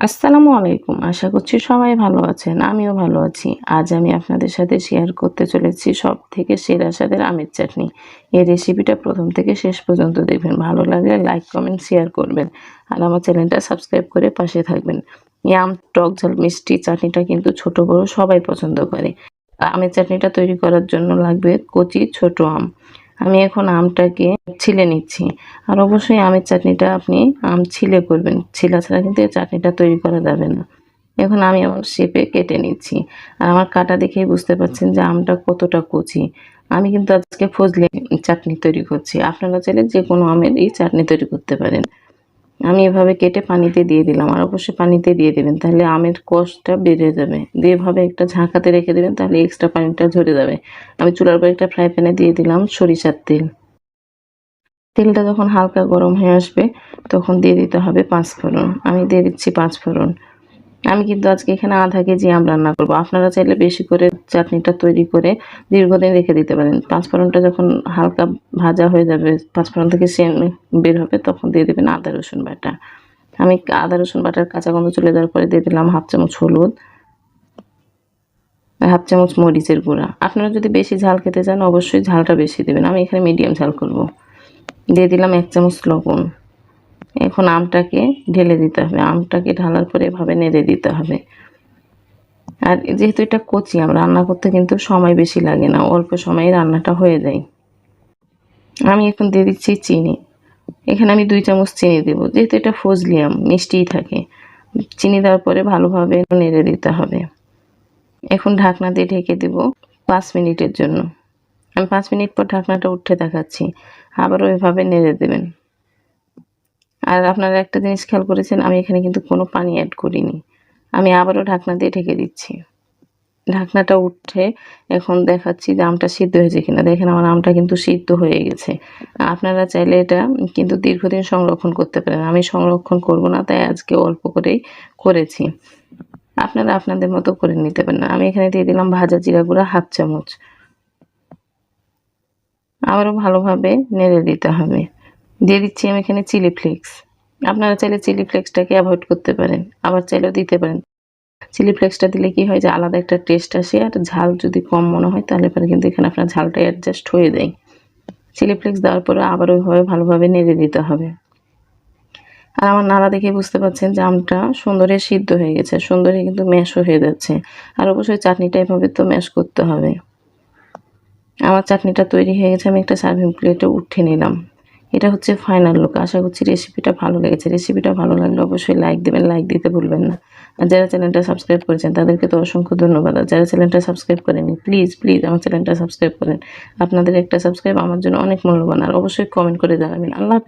আসসালামু আলাইকুম। আশা করছি সবাই ভালো আছেন, আমিও ভালো আছি। আজ আমি আপনাদের সাথে শেয়ার করতে চলেছি সব থেকে সেরা স্বাদের আমের চাটনি। এই রেসিপিটা প্রথম থেকে শেষ পর্যন্ত দেখবেন। ভালো লাগলে লাইক কমেন্ট শেয়ার করবেন। আর আমার চ্যানেলটা সাবস্ক্রাইব করে পাশে থাকবেন। এই আম, টক ঝাল, মিষ্টি চাটনিটা কিন্তু ছোট, বড় সবাই পছন্দ করে। আমের চাটনিটা তৈরি করার জন্য লাগবে কচি ছোট আম। আমি এখন আমটাকে ছিলে নিচ্ছি। আর অবশ্যই আমের চাটনিটা আপনি আম ছিলে করবেন। ছিলা ছাড়া কিন্তু এই চাটনিটা তৈরি করা যাবে না। এখন আমি আমার শেপে কেটে নিচ্ছি। আর আমার কাটা দেখেই বুঝতে পারছেন যে আমটা কতটা কচি। আমি কিন্তু আজকে ফজলি চাটনি তৈরি করছি। আপনারা চাইলে যে কোনো আমের এই চাটনি তৈরি করতে পারেন। আমি এভাবে কেটে পানিতে দিয়ে দিলাম, আর অবশ্যই পানিতে দিয়ে দেবেন, তাহলে আমের কষটা বেড়ে যাবে। দিয়ে এভাবে একটা ঝাঁকাতে রেখে দেবেন, তাহলে এক্সট্রা পানিটা ঝরে যাবে। আমি চুলার উপর একটা ফ্রাই প্যানে দিয়ে দিলাম সরিষার তেল। তেলটা যখন হালকা গরম হয়ে আসবে, তখন দিয়ে দিতে হবে পাঁচ ফোড়ন। আমি দিয়ে দিচ্ছি পাঁচ ফোড়ন। আমি কিন্তু আজকে এখানে আধা কেজি আম রান্না করব। আপনারা চাইলে বেশি করে চাটনিটা তৈরি করে দীর্ঘদিন রেখে দিতে পারেন। পাঁচ ফোড়নটা যখন হালকা ভাজা হয়ে যাবে পাঁচ ফোড়ন থেকে সেন বের হবে, তখন দিয়ে দেবেন আদা, রসুন বাটা। আমি আদা, রসুন বাটার কাঁচা গন্ধ চলে যাওয়ার পরে দিয়ে দিলাম হাফ চামচ হলুদ, হাফ চামচ মরিচের গুঁড়া। আপনারা যদি বেশি ঝাল খেতে চান, অবশ্যই ঝালটা বেশি দেবেন। আমি এখানে মিডিয়াম ঝাল করব। দিয়ে দিলাম এক চামচ লবণ। এখন আমটাকে ঢেলে দিতে হবে। আমটাকে ঢালার পরে এভাবে নেড়ে দিতে হবে। আর যেহেতু এটা কচি, আম রান্না করতে কিন্তু সময় বেশি লাগে না, অল্প সময়ে রান্নাটা হয়ে যায়। আমি এখন দিয়ে দিচ্ছি চিনি। এখানে আমি দুই চামচ চিনি দেবো। যেহেতু এটা ফজলি আম, মিষ্টিই থাকে। চিনি দেওয়ার পরে ভালোভাবে নেড়ে দিতে হবে। এখন ঢাকনা দিয়ে ঢেকে দেব পাঁচ মিনিটের জন্য। আমি পাঁচ মিনিট পর ঢাকনাটা উঠে দেখাচ্ছি। আবারও এভাবে নেড়ে দেবেন। আর আপনারা একটা জিনিস খেয়াল করেছেন, আমি এখানে কিন্তু কোনো পানি অ্যাড করিনি। আমি আবারও ঢাকনা দিয়ে ঢেকে দিচ্ছি। ঢাকনাটা উঠে এখন দেখাচ্ছি যে আমটা সিদ্ধ হয়েছে কিনা। দেখেন আমার আমটা কিন্তু সিদ্ধ হয়ে গেছে। আপনারা চাইলে এটা কিন্তু দীর্ঘদিন সংরক্ষণ করতে পারেন। আমি সংরক্ষণ করব না, তাই আজকে অল্প করেই করেছি। আপনারা আপনাদের মতো করে নিতে পারেন। আমি এখানে দিয়ে দিলাম ভাজা জিরা গুঁড়া হাফ চামচ। আবারও ভালোভাবে নেড়ে দিতে হবে। দিয়ে দিচ্ছি আমি এখানে চিলি ফ্লেক্স আপনারা চাইলে চিলি ফ্লেক্সটাকে অ্যাভয়েড করতে পারেন, আবার চাইলেও দিতে পারেন। চিলি ফ্লেক্সটা দিলে কি হয় যে আলাদা একটা টেস্ট আসে, আর ঝাল যদি কম মনে হয় তাহলে পরে কিন্তু এখানে আপনার ঝালটা অ্যাডজাস্ট হয়ে যায়। চিলি ফ্লেক্স দেওয়ার পরে আবার ওইভাবে ভালোভাবে নেড়ে দিতে হবে। আর আমার নাড়া দেখে বুঝতে পারছেন যে আমটা সুন্দরে সিদ্ধ হয়ে গেছে, সুন্দরে কিন্তু ম্যাশও হয়ে যাচ্ছে। আর অবশ্যই চাটনিটা এভাবে তো ম্যাশ করতে হবে। আমার চাটনিটা তৈরি হয়ে গেছে, আমি একটা সার্ভিং প্লেটে উঠে নিলাম। এটা হচ্ছে ফাইনাল লুক আশা করছি রেসিপিটা ভালো লেগেছে। রেসিপিটা ভালো লাগলে অবশ্যই লাইক দেবেন লাইক দিতে ভুলবেন না। আর যারা চ্যানেলটা সাবস্ক্রাইব করেছেন, তাদেরকে তো অসংখ্য ধন্যবাদ। আর যারা চ্যানেলটা সাবস্ক্রাইব করেনি প্লিজ প্লিজ আমার চ্যানেলটা সাবস্ক্রাইব করেন। আপনাদের একটা সাবস্ক্রাইব আমার জন্য অনেক মূল্যবান। আর অবশ্যই কমেন্ট করে জানাবেন। আল্লাহ